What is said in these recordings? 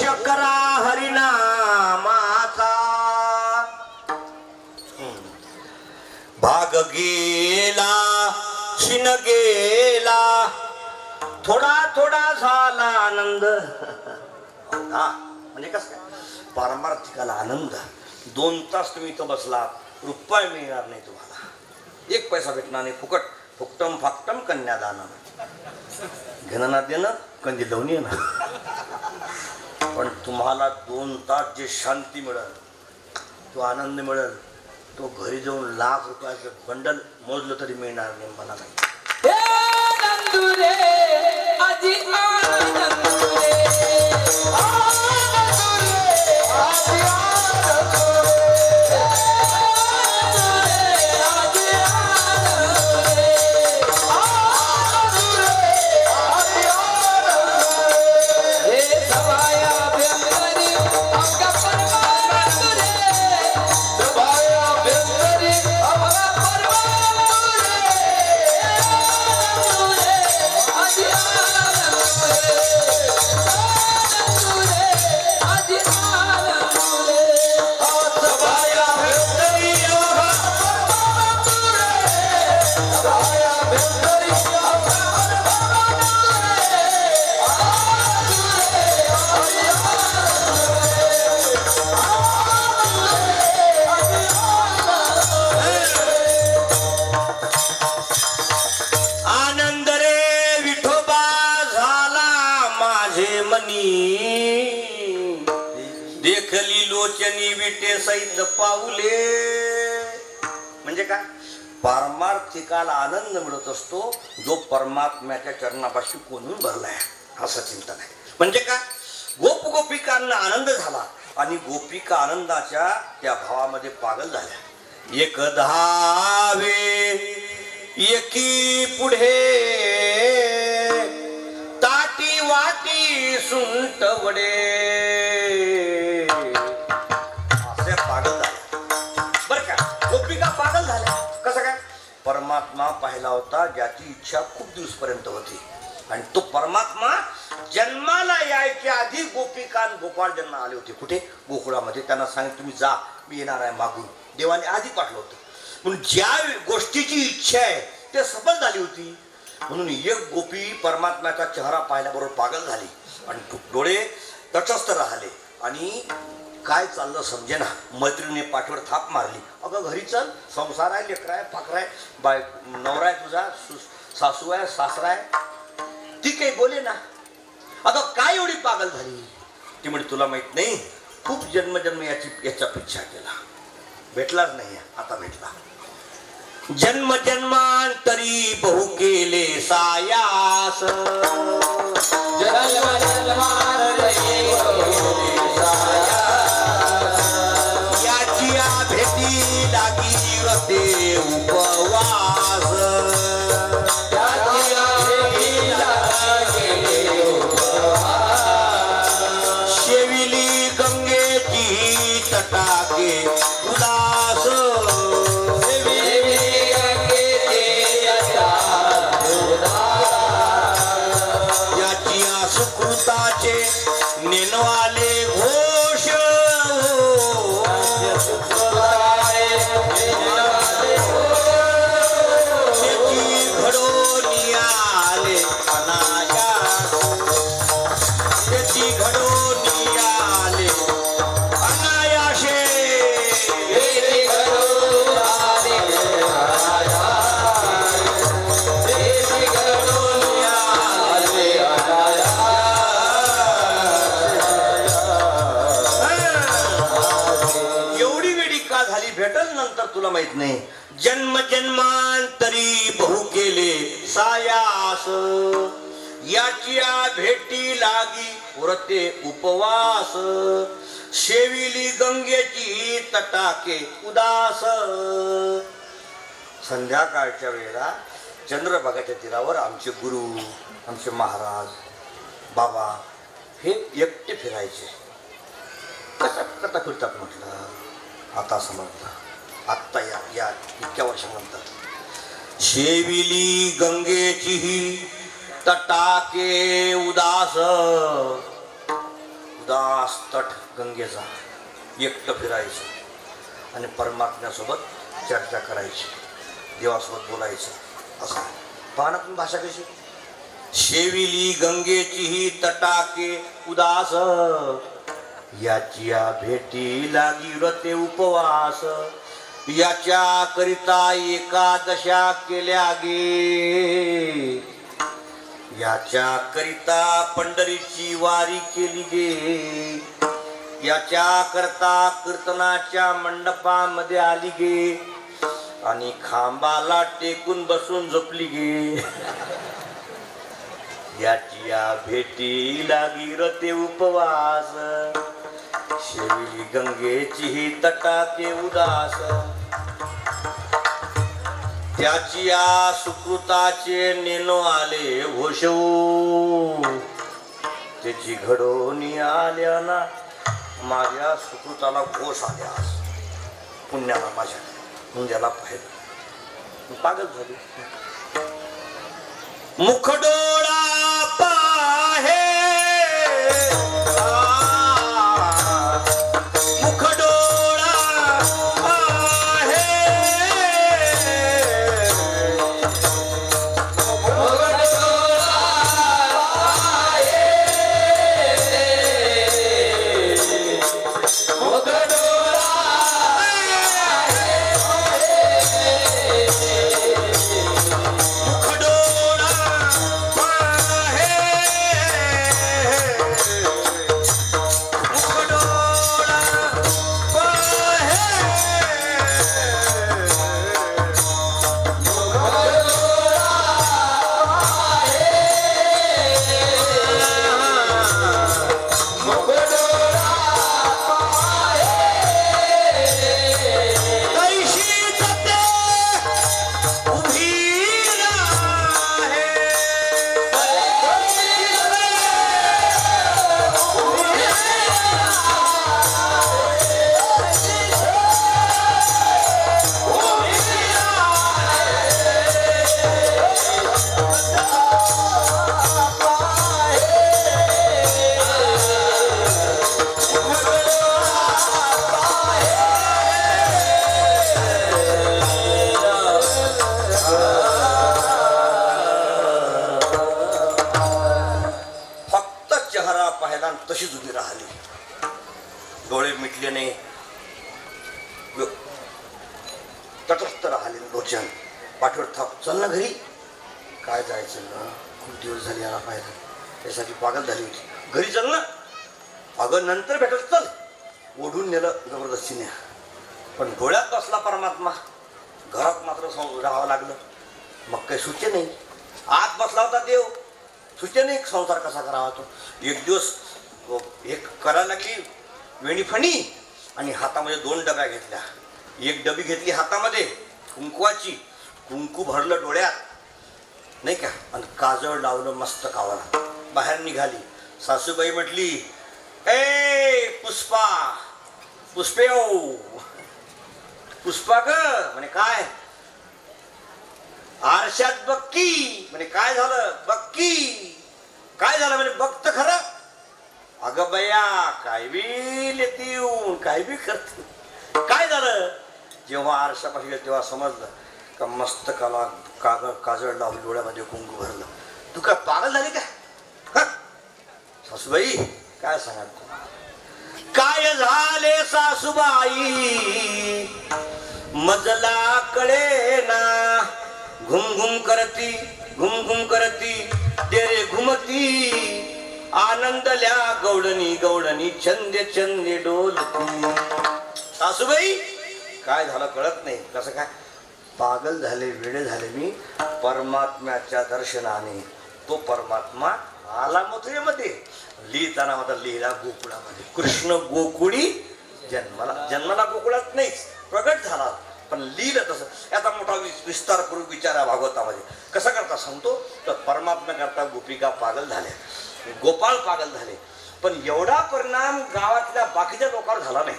शकरा करा हरिनामाचा. भाग गेला शिन गेला थोडा थोडा झाला आनंद. हा म्हणजे कसं काय? पारमार्थिकाला आनंद. दोन तास तुम्ही इथं बसला रुपये मिळणार नाही तुम्हाला. एक पैसा भेटणार नाही फुकट. फुकटम फाकटम कन्यादान. घेणं ना देणं कंदी लावून येणं. पण तुम्हाला दोन तास जे शांती मिळेल तो आनंद मिळेल तो घरी जाऊन लाख रुपयाचं बंडल मोजलं तरी मिळणार नाही मला नाही. देखली विटे सैत पाऊले म्हणजे काय? पारमार्थिकाला आनंद मिळत असतो जो परमात्म्याच्या चरणापाशी कोणून भरलाय. असं चिंतन आहे. म्हणजे काय? गोप गोपिकांना आनंद झाला आणि गोपिका आनंदाच्या त्या भावामध्ये पागल झाल्या. एक धावे एकी पुढे ताटी वाटी सुंट वडे. परमात्मा पाहिला होता ज्याची इच्छा खूप दिवसपर्यंत होती. आणि तो परमात्मा जन्माला यायच्या आधी गोपीकांत गोपाळ जन्म आले होते. कुठे? गोकुळामध्ये. त्यांना सांगितलं तुम्ही जा मी येणार आहे मागून. देवाने आधी पाठलं होतं. म्हणून ज्या गोष्टीची इच्छा आहे ते सफल झाली होती. म्हणून एक गोपी परमात्म्याचा चेहरा पाहिल्याबरोबर पागल झाली. आणि डोळे तटस्थ राहिले. आणि काय चाललं समजे ना? मैत्रिणीने पाठीवर थाप मारली. अगं घरी चल संसार आहे लेकर आहे फाकर आहे बाय नवरा आहे तुझा सासू आहे सासरा आहे. ती काही बोले ना. अगं काय एवढी पागल झाली? ती म्हणजे तुला माहीत नाही खूप जन्मजन्म याची याचा पिच्छा केला. भेटलाच नाही आता भेटला. जन्म जन्मांतरी बहु केले सायास. जन्म जन्मांतरी नाही जन्म जन्मांतरी बहु केले सायास. याच्या भेटी लागी व्रते उपवास. शेविली गंगेची तटाके उदास. संध्याकाळच्या वेळेला चंद्रभागाच्या तीरावर आमचे गुरु आमचे महाराज बाबा हे एकटे फिरायचे. कसा कथा फिरतात म्हटलं? आता समजलं. आत्ता या या इतक्या वर्षानंतर. शेविली गंगेची ही तटाके उदास. उदास तट गंगेचा. एकटं फिरायचं. आणि परमात्म्यासोबत चर्चा करायची. देवासोबत बोलायचं. असं. पहा पण भाषा कशी? शेविली गंगेची ही तटाके उदास. याची या भेटी लागी व्रते उपवास. याच्या करिता एकादशा केल्या गे. याच्या करिता पंढरीची वारी केली गे. याच्या करता कीर्तनाच्या मंडपामध्ये आली गे. आणि खांबाला टेकून बसून झोपली गे. याची या भेटी लागी रते उपवास. शेवली गंगेची ही तटाके उदास. त्याची या सुकृताचे नेनो आले होशऊ त्याची घडवणी आल्या ना माझ्या सुकृताला घोष आल्या पुण्याला माझ्या मुंज्याला पाहिलं पागल झाली. मुखडोळा तशीच उभी राहिली. डोळे मिटले नाही तटस्थ राहिले लोचन. पाठवर थाप. चल ना घरी. काय जायचं ना? खूप दिवस झाले याला पाहिजे त्यासाठी पागल झाली होती. घरी चल ना. अगं नंतर भेटत चल. ओढून नेलं जबरदस्तीने. पण डोळ्यात बसला परमात्मा. घरात मात्र सं- राहावं लागलं. मग काही सुचे नाही. आत बसला होता देव. सुचे नाही संसार कसा करावा तो? एक दिवस व एक करायला लागली वेणीफणी आणि हातामध्ये दोन डब्या घेतल्या. एक डबी घेतली हातामध्ये कुंकुवाची. कुंकू भरलं डोळ्यात. नाही का? आणि काजळ लावलं मस्त कावाला बाहेर निघाली. सासूबाई म्हटली ए पुष्पा पुष्पे ओ. पुष्पा ग. म्हणे काय? आरशात बक्की. म्हणे काय झालं? बक्की. काय झालं? म्हणे बघत खरं. अगं बया काय बी लेती येऊन काय बी करत. काय झालं? जेव्हा आरशापाशी गेलं तेव्हा समजलं का मस्त कला काग काजळ लावून डोळ्यामध्ये कुंकू भरलं. तू काय पागल झाली का सासूबाई काय सांगा काय झाले सासूबाई? मजला कळे ना घुम घुम करती घुम घुम करती तेरे घुमती. आनंदल्या गौडणी गौडणी छंद छंदे डोल. सासूबाई काय झालं कळत नाही. कसं काय? पागल झाले वेडे झाले मी परमात्म्याच्या दर्शनाने. तो परमात्मा आला मथुरेमध्ये. लिहिताना मात्र लिहिला गोकुळामध्ये. कृष्ण गोकुळी जन्माला जन्माला गोकुळात नाहीच प्रगट झाला. पण लिहिलं तसं. याचा मोठा विस्तारपूर्वक विस्तार करून विचारा भागवतामध्ये. कसं करता सांगतो? तर परमात्मा करता गोपिका पागल झाल्या. गोपाळ पागल झाले. पण एवढा परिणाम गावातल्या बाकीच्या लोकांवर झाला नाही.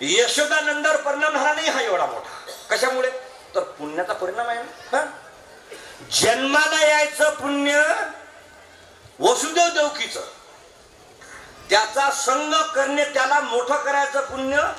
यशोदानंदावर परिणाम झाला नाही हा एवढा मोठा. कशामुळे? तर पुण्याचा परिणाम आहे ना. जन्माला यायचं पुण्य वसुदेव देवकीचं. त्याचा संग करणे त्याला मोठं करायचं पुण्य